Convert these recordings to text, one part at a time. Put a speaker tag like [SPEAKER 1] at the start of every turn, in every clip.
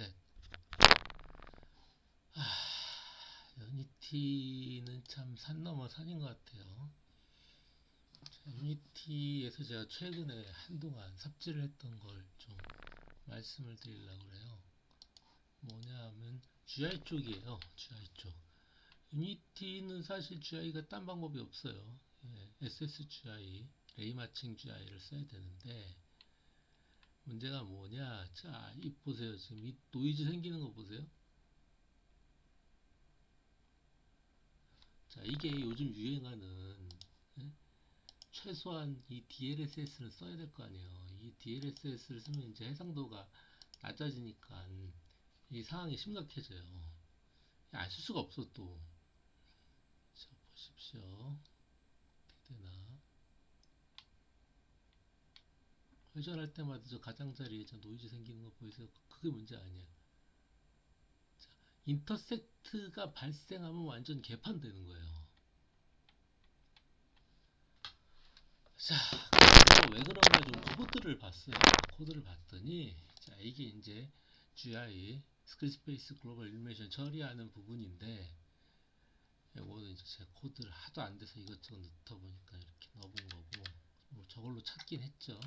[SPEAKER 1] 셋. 아, 유니티는 참 산 넘어 산인 것 같아요. 자, 유니티에서 제가 최근에 한동안 삽질을 했던 걸 좀 말씀을 드리려고 그래요. 뭐냐 하면 GI 쪽이에요. GI 쪽. 유니티는 사실 GI가 딴 방법이 없어요. 예, SSGI, 레이마칭 GI를 써야 되는데 문제가 뭐냐? 자, 이 보세요. 지금 이 노이즈 생기는 거 보세요. 자, 이게 요즘 유행하는 예? 최소한 이 DLSS는 써야 될 거 아니에요. 이 DLSS를 쓰면 이제 해상도가 낮아지니까 이 상황이 심각해져요. 안 쓸 수가 없어 또. 자, 보십시오. 어떻게 되나? 회전할 때마다 저 가장자리에 저 노이즈 생기는 거 보이세요? 그게 문제 아니야. 자, 인터섹트가 발생하면 완전 개판되는 거예요. 자, 왜 그런가 좀 코드를 봤어요. 코드를 봤더니, 자, 이게 이제 GI, 스크린스페이스 글로벌 일루미네이션 처리하는 부분인데, 이거는 이제 제 코드를 하도 안 돼서 이것저것 넣다 보니까 이렇게 넣어본 거고, 뭐 저걸로 찾긴 했죠.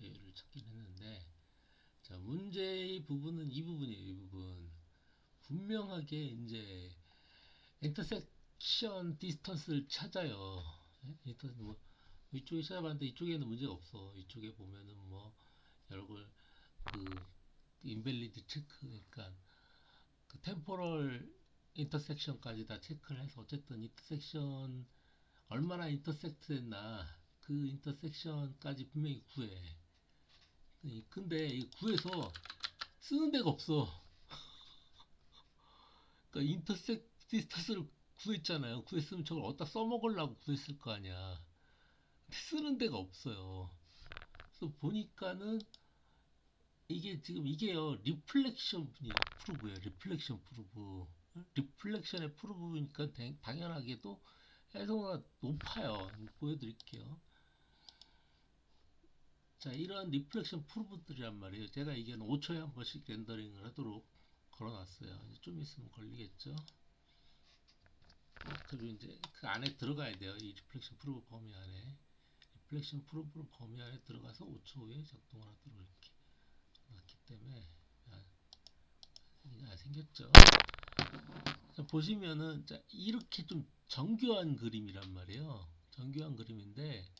[SPEAKER 1] A를 찾긴 했는데, 자, 문제의 부분은 이 부분이에요, 이 부분. 분명하게 이제 인터섹션 디스턴스를 찾아요. 예? 인터 뭐 이쪽에 찾아봤는데 이쪽에는 문제가 없어. 이쪽에 보면은 뭐 여러 걸그 인벨리드 체크 그러니까 그 템포럴 인터섹션까지 다 체크를 해서 어쨌든 인터섹션 얼마나 인터섹트 했나 그 인터섹션까지 분명히 구해. 이- 근데 이 구해서 쓰는 데가 없어. 그러니까 인터섹 디스턴스를 구했잖아요. 구했으면 저걸 어디다 써먹으려고 구했을 거 아니야. 근데 쓰는 데가 없어요. 그래서 보니까는 이게 지금 이게요 리플렉션 프루브예요. 리플렉션 프루브. 리플렉션의 프루브니까 당- 당연하게도 해상도가 높아요. 보여드릴게요. 자, 이런 리플렉션 프루브들이란 말이에요. 제가 이게 5초에 한 번씩 렌더링을 하도록 걸어놨어요. 좀 있으면 걸리겠죠. 그리고 이제 그 안에 들어가야 돼요. 이 리플렉션 프루브 범위 안에. 리플렉션 프루브 범위 안에 들어가서 5초 후에 작동을 하도록 이렇게 놨기 때문에 아, 아, 생겼죠. 자, 보시면은 자, 이렇게 좀 정교한 그림이란 말이에요. 정교한 그림인데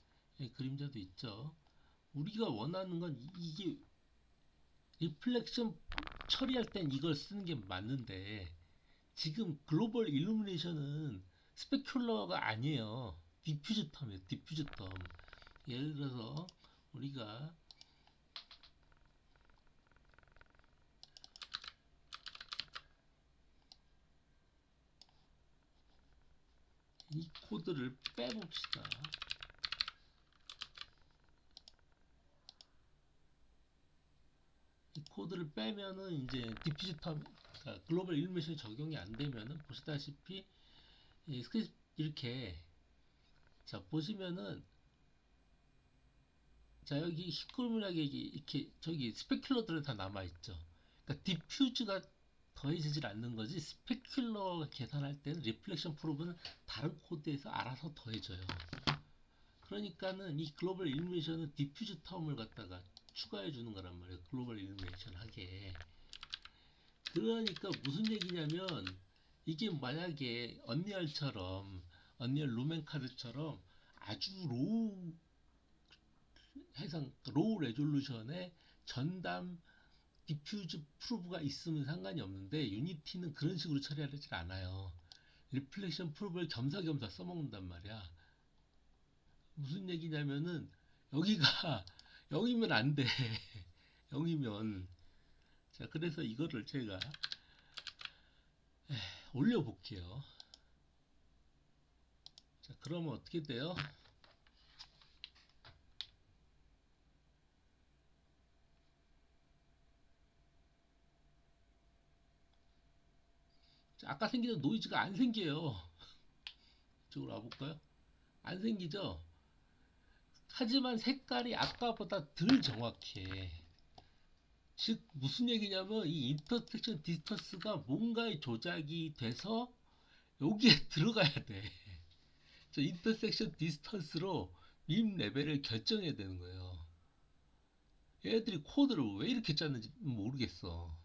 [SPEAKER 1] 예, 그림자도 있죠. 우리가 원하는 건 이- 이게 리플렉션 처리할 땐 이걸 쓰는 게 맞는데 지금 글로벌 일루미네이션은 스페큘러가 아니에요. 디퓨즈 텀이에요. 디퓨즈 텀. 예를 들어서 우리가 이 코드를 빼봅시다. 코드를 빼면은 이제 디퓨즈 텀, 그러니까 글로벌 일루미네이션이 적용이 안 되면은 보시다시피 이 스크립 이렇게 자 보시면은 자 여기 희끄무하게 이렇게 저기 스페큘러들은 다 남아 있죠. 그러니까 디퓨즈가 더해지질 않는 거지 스페큘러 계산할 때는 리플렉션 프로브는 다른 코드에서 알아서 더해져요. 그러니까는 이 글로벌 일루미네이션은 디퓨즈 텀을 갖다가 추가해 주는 거란 말이에요. 글로벌 일루미네이션 하게. 그러니까 무슨 얘기냐면 이게 만약에 언리얼처럼 언리얼 루멘카드처럼 아주 로우 해상 로우 레졸루션의 전담 디퓨즈 프루브가 있으면 상관이 없는데 유니티는 그런 식으로 처리하지 않아요. 리플렉션 프루브를 겸사겸사 써먹는단 말이야. 무슨 얘기냐면은 여기가 0이면 안 돼. 0이면 자 그래서 이거를 제가 에, 올려볼게요. 자 그러면 어떻게 돼요? 자, 아까 생기던 노이즈가 안 생겨요. 이쪽으로 와볼까요? 안 생기죠? 하지만 색깔이 아까보다 덜 정확해. 즉 무슨 얘기냐면 이 인터섹션 디스턴스가 뭔가의 조작이 돼서 여기에 들어가야 돼. 저 인터섹션 디스턴스로 밈 레벨을 결정해야 되는 거예요. 얘들이 코드를 왜 이렇게 짰는지 모르겠어.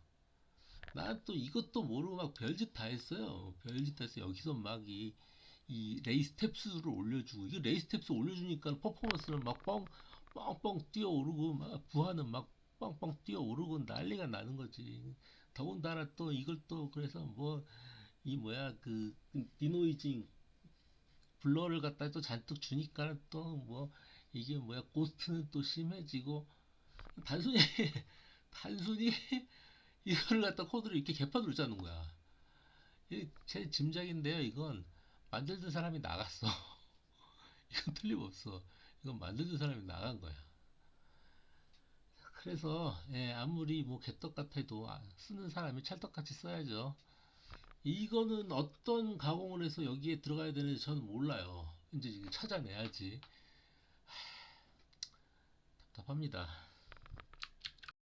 [SPEAKER 1] 난 또 이것도 모르고 막 별짓 다 했어요. 별짓 다 했어. 여기서 막이 이 레이스 탭스를 올려주고 이게 레이스 탭스 올려주니까 퍼포먼스는 막 뻥, 뻥뻥 뛰어오르고 막 부하는 막 빵빵 뛰어오르고 난리가 나는 거지. 더군다나 또 이걸 또 그래서 뭐 이 뭐야 그 디노이징 블러를 갖다 또 잔뜩 주니까 또 뭐 이게 뭐야 고스트는 또 심해지고 단순히 단순히 이거를 갖다 코드를 이렇게 개판으로 짜는 거야. 제 짐작인데요. 이건 만들던 사람이 나갔어. 이건 틀림없어. 이건 만들던 사람이 나간 거야. 그래서 예, 아무리 뭐 개떡 같아도 아, 쓰는 사람이 찰떡같이 써야죠. 이거는 어떤 가공을 해서 여기에 들어가야 되는지 저는 몰라요. 이제 찾아내야지. 하, 답답합니다.